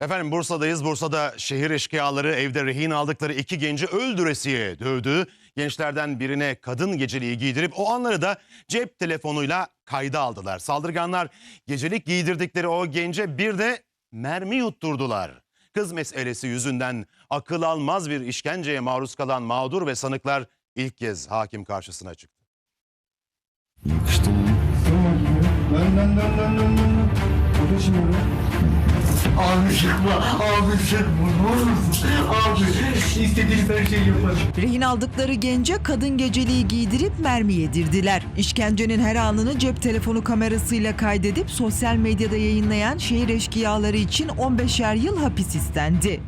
Efendim Bursa'dayız. Bursa'da şehir eşkıyaları evde rehin aldıkları iki genci öldüresiye dövdü. Gençlerden birine kadın geceliği giydirip o anları da cep telefonuyla kayda aldılar. Saldırganlar gecelik giydirdikleri o gence bir de mermi yutturdular. Kız meselesi yüzünden akıl almaz bir işkenceye maruz kalan mağdur ve sanıklar ilk kez hakim karşısına çıktı. Yakıştı mı? Dön dön dön dön dön şimdi oraya. Abi çıkma, abi çıkma, ne. Abi, istediğiniz her şeyi yaparım. Rehin aldıkları gence kadın geceliği giydirip mermi yedirdiler. İşkencenin her anını cep telefonu kamerasıyla kaydedip sosyal medyada yayınlayan şehir eşkıyaları için 15'er yıl hapis istendi.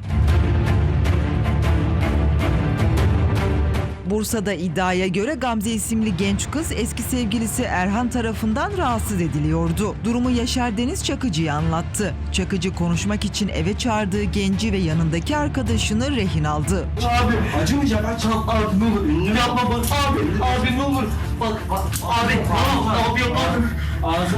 Bursa'da iddiaya göre Gamze isimli genç kız eski sevgilisi Erhan tarafından rahatsız ediliyordu. Durumu Yaşar Deniz Çakıcı'ya anlattı. Çakıcı konuşmak için eve çağırdığı genci ve yanındaki arkadaşını rehin aldı. Abi, acımayacak aç. Abi, abi ne olur, yapma bak. Abi, abi ne olur. Bak, bak, abi, abi, abi yapma. Ağzını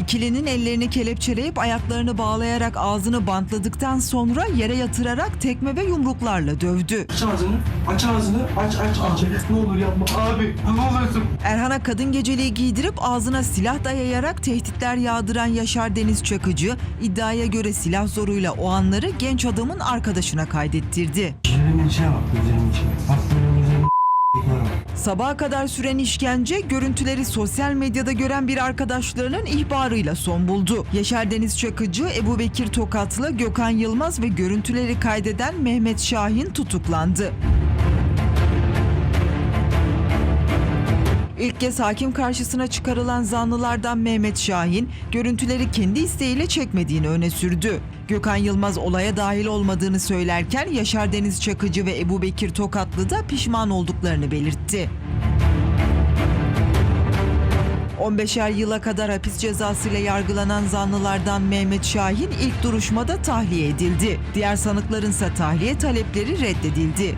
İkilinin ellerini kelepçeleyip ayaklarını bağlayarak ağzını bantladıktan sonra yere yatırarak tekme ve yumruklarla dövdü. Aç ağzını, aç ağzını, aç, aç, aç. Ne olur yapma. Abi, ne olursun. Erhan'a kadın geceliği giydirip ağzına silah dayayarak tehditler yağdıran Yaşar Deniz Çakıcı iddiaya göre silah zoruyla o anları genç adamın arkadaşına kaydettirdi. Gözlerimin içine bak gözlerimin içine. Bak böyle Sabaha kadar süren işkence görüntüleri sosyal medyada gören bir arkadaşlarının ihbarıyla son buldu. Yaşar Deniz Çakıcı, Ebu Bekir Tokatlı, Gökhan Yılmaz ve görüntüleri kaydeden Mehmet Şahin tutuklandı. İlk kez hakim karşısına çıkarılan zanlılardan Mehmet Şahin, görüntüleri kendi isteğiyle çekmediğini öne sürdü. Gökhan Yılmaz olaya dahil olmadığını söylerken Yaşar Deniz Çakıcı ve Ebu Bekir Tokatlı da pişman olduklarını belirtti. 15'er yıla kadar hapis cezasıyla yargılanan zanlılardan Mehmet Şahin ilk duruşmada tahliye edildi. Diğer sanıklarınsa tahliye talepleri reddedildi.